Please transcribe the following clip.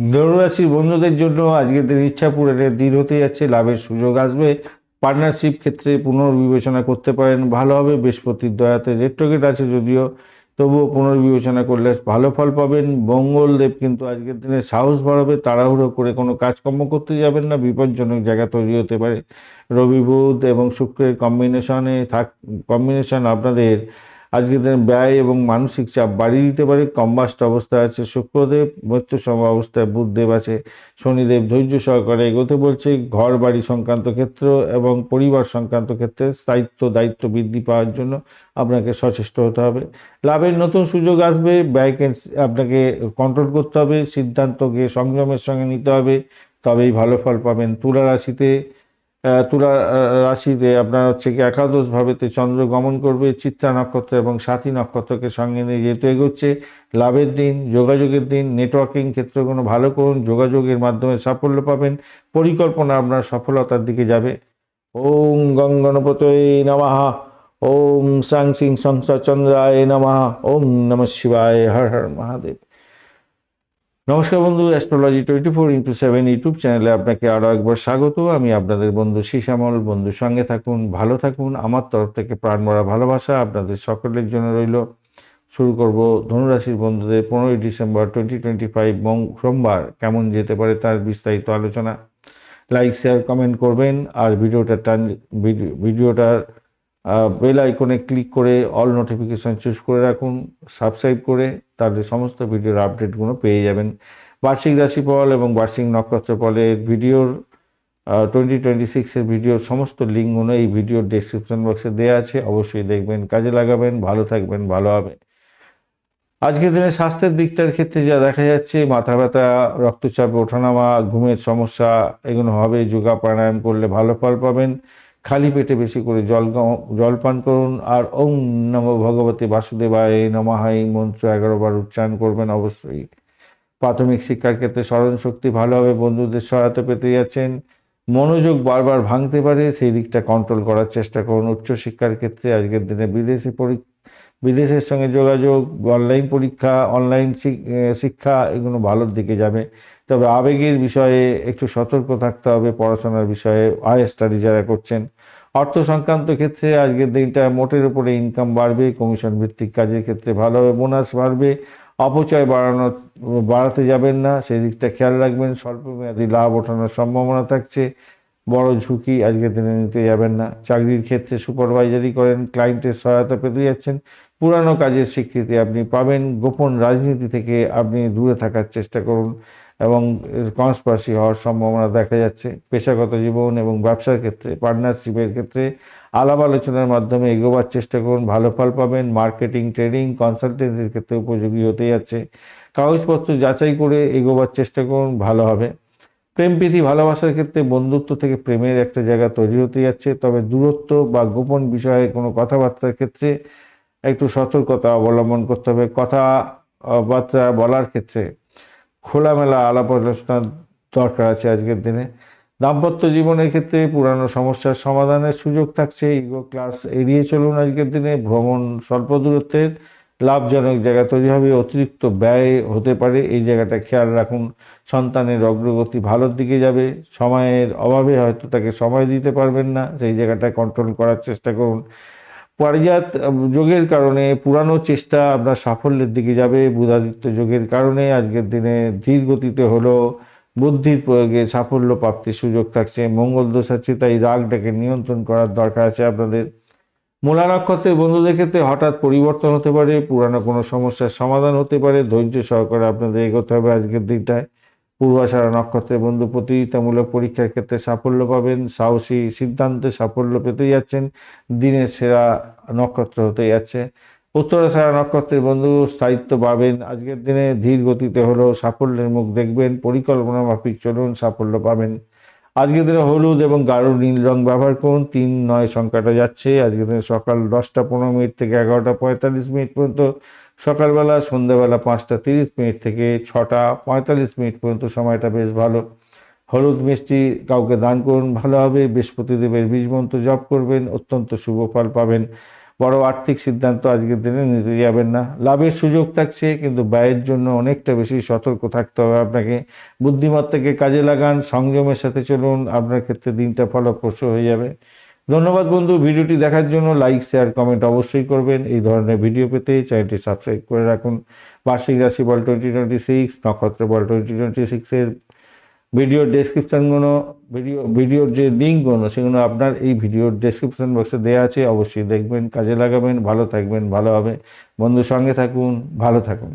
ধনুরাশির বন্ধুদের জন্য আজকের দিন ইচ্ছা পূরণের দিন হতে যাচ্ছে, লাভের সুযোগ আসবে। পার্টনারশিপ ক্ষেত্রে পুনর্বিবেচনা করতে পারেন, ভালো হবে। বৃহস্পতির দয়াতে রেট্রোগেট আছে যদিও, তবুও পুনর্বিবেচনা করলে ভালো ফল পাবেন। মঙ্গলদেব কিন্তু আজকের দিনে সাহস বাড়াবে, তাড়াহুড়ো করে কোনো কাজকর্ম করতে যাবেন না, বিপজ্জনক জায়গা তৈরি হতে পারে। রবি বুধ এবং শুক্রের কম্বিনেশনে থাক কম্বিনেশন আপনাদের আজকের দিনে ব্যয় এবং মানসিক চাপ বাড়িয়ে দিতে পারে। কম্বাস্ট অবস্থায় আছে শুক্রদেব, মৃত্যু মৃত্যুসম অবস্থায় বুধদেব আছে, শনিদেব ধৈর্য সহকারে এগোতে বলছে। ঘর বাড়ি সংক্রান্ত ক্ষেত্র এবং পরিবার সংক্রান্ত ক্ষেত্রে স্থায়িত্ব, দায়িত্ব বৃদ্ধি পাওয়ার জন্য আপনাকে সচেষ্ট হতে হবে। লাভের নতুন সুযোগ আসবে ব্যয়কে আপনাকে কন্ট্রোল করতে হবে, সিদ্ধান্তকে সংযমের সঙ্গে নিতে হবে। তবেই ভালো ফল পাবেন তুলা রাশিতে। তুলা রাশিতে আপনার হচ্ছে কি একাদশ ভাবেতে চন্দ্র গমন করবে, চিত্রা নক্ষত্র এবং সাথী নক্ষত্রকে সঙ্গে নিয়ে যেহেতু এগোচ্ছে, লাভের দিন, যোগাযোগের দিন নেটওয়ার্কিং ক্ষেত্রগুলো ভালো করুন, যোগাযোগের মাধ্যমে সাফল্য পাবেন, পরিকল্পনা আপনার সফলতার দিকে যাবে। ওম গং গণপতয়ে নমঃ, ওম সাং সিং সংসা চন্দ্রায় নমঃ ওং নমঃ শিবায়, হর হর মহাদেব। নমস্কার বন্ধু astrology twenty four into seven YouTube চ্যানেলে আপনাকে আরও একবার স্বাগত। আমি আপনাদের বন্ধু শিশামল বন্ধুর সঙ্গে থাকুন, ভালো থাকুন। আমার তরফ থেকে প্রাণমরা ভালোবাসা আপনাদের সকলের জন্য রইল। শুরু করব ধনুরাশির বন্ধুদের পনেরোই ডিসেম্বর টোয়েন্টি টোয়েন্টি ফাইভ সোমবার। কেমন যেতে পারে তার বিস্তারিত আলোচনা। লাইক শেয়ার কমেন্ট করবেন। আর ভিডিওটা টান ভিডিও- ভিডিওটার বেল আইকনে ক্লিক করে অল নোটিফিকেশন চুজ করে রাখুন সাবস্ক্রাইব করে, তাহলে সমস্ত ভিডিওর আপডেটগুলো পেয়ে যাবেন। বার্ষিক রাশিফল এবং বার্ষিক নক্ষত্রফলের ভিডিওর টোয়েন্টি টোয়েন্টি সিক্সের ভিডিওর সমস্ত লিঙ্কগুলো এই ভিডিওর ডেসক্রিপশন বক্সে দেওয়া আছে, অবশ্যই দেখবেন, কাজে লাগাবেন, ভালো থাকবেন, ভালো হবে। আজকের দিনে স্বাস্থ্যের দিকটার ক্ষেত্রে যা দেখা যাচ্ছে, মাথা ব্যথা, রক্তচাপ, ওঠানামা, ঘুমের সমস্যা, এগুলো হবে যোগা প্রাণায়াম করলে ভালো ফল পাবেন। খালি পেটে বেশি করে জল জল পান করুন। আর ওম নম ভগবতী বাসুদেবায় নমাহাই মন্ত্র এগারোবার উচ্চারণ করবেন অবশ্যই। প্রাথমিক শিক্ষার ক্ষেত্রে স্মরণ শক্তি ভালোভাবে বন্ধুদের সহায়তা পেতে যাচ্ছেন। মনোযোগ বারবার ভাঙতে পারে, সেই দিকটা কন্ট্রোল করার চেষ্টা করুন। উচ্চশিক্ষার ক্ষেত্রে আজকের দিনে বিদেশি পরীক্ষা বিদেশের সঙ্গে যোগাযোগ অনলাইন পরীক্ষা অনলাইন শিক্ষা এগুলো ভালোর দিকে যাবে। তবে আবেগের বিষয়ে একটু সতর্ক থাকতে হবে পড়াশোনার বিষয়ে, আয় স্টাডি যারা করছেন। অর্থ সংক্রান্ত ক্ষেত্রে আজকের দিনটা মোটের উপরে ইনকাম বাড়বে কমিশন ভিত্তিক কাজের ক্ষেত্রে ভালো হবে বোনাস বাড়বে, অপচয় বাড়ানো, বাড়াতে যাবেন না সেই দিকটা খেয়াল রাখবেন, স্বল্পমেয়াদী লাভ ওঠানোর সম্ভাবনা থাকছে। বড় ঝুঁকি আজকের দিনে নিতে যাবেন না। চাকরির ক্ষেত্রে সুপারভাইজারি করেন, ক্লায়েন্টের সহায়তা পেতে যাচ্ছেন। পুরানো কাজের স্বীকৃতি আপনি পাবেন। গোপন রাজনীতি থেকে আপনি দূরে থাকার চেষ্টা করুন এবং কনস্পার্সি হওয়ার সম্ভাবনা দেখা যাচ্ছে। পেশাগত জীবন এবং ব্যবসার ক্ষেত্রে পার্টনারশিপের ক্ষেত্রে আলাপ আলোচনার মাধ্যমে এগোবার চেষ্টা করুন। ভালো ফল পাবেন। মার্কেটিং ট্রেডিং কনসালটেন্সির ক্ষেত্রে উপযোগী হতে যাচ্ছে। কাগজপত্র যাচাই করে এগোবার চেষ্টা করুন। ভালো হবে। প্রেম ভালোবাসার ক্ষেত্রে বন্ধুত্ব থেকে প্রেমের একটা জায়গা তৈরি হতে যাচ্ছে। তবে দূরত্ব বা গোপন বিষয়ে কোনো কথাবার্তার ক্ষেত্রে একটু সতর্কতা অবলম্বন করতে হবে। কথাবার্তা বলার ক্ষেত্রে খোলামেলা আলাপ আলোচনার দরকার আছে আজকের দিনে। দাম্পত্য জীবনের ক্ষেত্রে পুরানো সমস্যার সমাধানের সুযোগ থাকছে। ইগো ক্লাস এড়িয়ে চলুন আজকের দিনে। ভ্রমণ স্বল্প দূরত্বের লাভজনক জায়গা তৈরি হবে, অতিরিক্ত ব্যয় হতে পারে। এই জায়গাটা খেয়াল রাখুন, সন্তানের অগ্রগতি ভালোর দিকে যাবে, সময়ের অভাবে হয়তো তাকে সময় দিতে পারবেন না, সেই জায়গাটা কন্ট্রোল করার চেষ্টা করুন। পারিজাত যোগের কারণে পুরানো চেষ্টা আপনার সাফল্যের দিকে যাবে, বুধাদিত্য যোগের কারণে আজকের দিনে ধীর গতিতে হলো, বুদ্ধির প্রয়োগে সাফল্য প্রাপ্তির সুযোগ থাকছে, মঙ্গল দোষ আছে তাই রাগটাকে নিয়ন্ত্রণ করার দরকার আছে আপনাদের। মূলা নক্ষত্রের বন্ধুদের ক্ষেত্রে হঠাৎ পরিবর্তন হতে পারে, পুরানো কোনো সমস্যার সমাধান হতে পারে। ধৈর্য সহকারে আপনাদের এগোতে হবে আজকের দিনটায়। পূর্বাশারা নক্ষত্রের বন্ধু প্রতিযোগিতামূলক পরীক্ষার ক্ষেত্রে সাফল্য পাবেন, সাহসী সিদ্ধান্তে সাফল্য পেতে যাচ্ছেন, দিনের সেরা নক্ষত্র হতে যাচ্ছে। উত্তরাশারা নক্ষত্রের বন্ধু স্থায়িত্ব পাবেন, আজকের দিনে ধীর গতিতে হলেও সাফল্যের মুখ দেখবেন, পরিকল্পনা মাফিক চলুন, সাফল্য পাবেন। আজকের দিনে হলুদ এবং গাঢ় নীল রং ব্যবহার করুন। তিন, নয় সংখ্যাটা যাচ্ছে। আজকের দিনে সকাল দশটা পনেরো মিনিট থেকে এগারোটা পঁয়তাল্লিশ মিনিট পর্যন্ত, সকালবেলা, সন্ধ্যাবেলা পাঁচটা তিরিশ মিনিট থেকে ছটা পঁয়তাল্লিশ মিনিট পর্যন্ত সময়টা বেশ ভালো। হলুদ মিষ্টি কাউকে দান করুন, ভালো হবে। বৃহস্পতিদেবের বীজ মন্ত্র জপ করবেন, অত্যন্ত শুভ ফল পাবেন। বড় আর্থিক সিদ্ধান্ত আজকের দিনে নিতে যাবেন না। লাভের সুযোগ থাকছে, কিন্তু ব্যয়ের জন্য অনেকটা বেশি সতর্ক থাকতে হবে আপনাকে। বুদ্ধিমত্তাকে কাজে লাগান, সংযমের সাথে চলুন, আপনার ক্ষেত্রে দিনটা ফলপ্রসূ হয়ে যাবে। ধন্যবাদ বন্ধু, ভিডিওটি দেখার জন্য লাইক, শেয়ার, কমেন্ট অবশ্যই করবেন। এই ধরনের ভিডিও পেতে চ্যানেলটি সাবস্ক্রাইব করে রাখুন। বার্ষিক রাশি বল টোয়েন্টি টোয়েন্টি সিক্স নক্ষত্র বল টোয়েন্টি টোয়েন্টি সিক্সের ভিডিওর ডেসক্রিপশানগুলো ভিডিও ভিডিওর যে লিঙ্কগুলো সেগুলো আপনার এই ভিডিওর ডেসক্রিপশান বক্সে দেওয়া আছে। অবশ্যই দেখবেন, কাজে লাগাবেন, ভালো থাকবেন, ভালো হবে। বন্ধুর সঙ্গে থাকুন, ভালো থাকুন।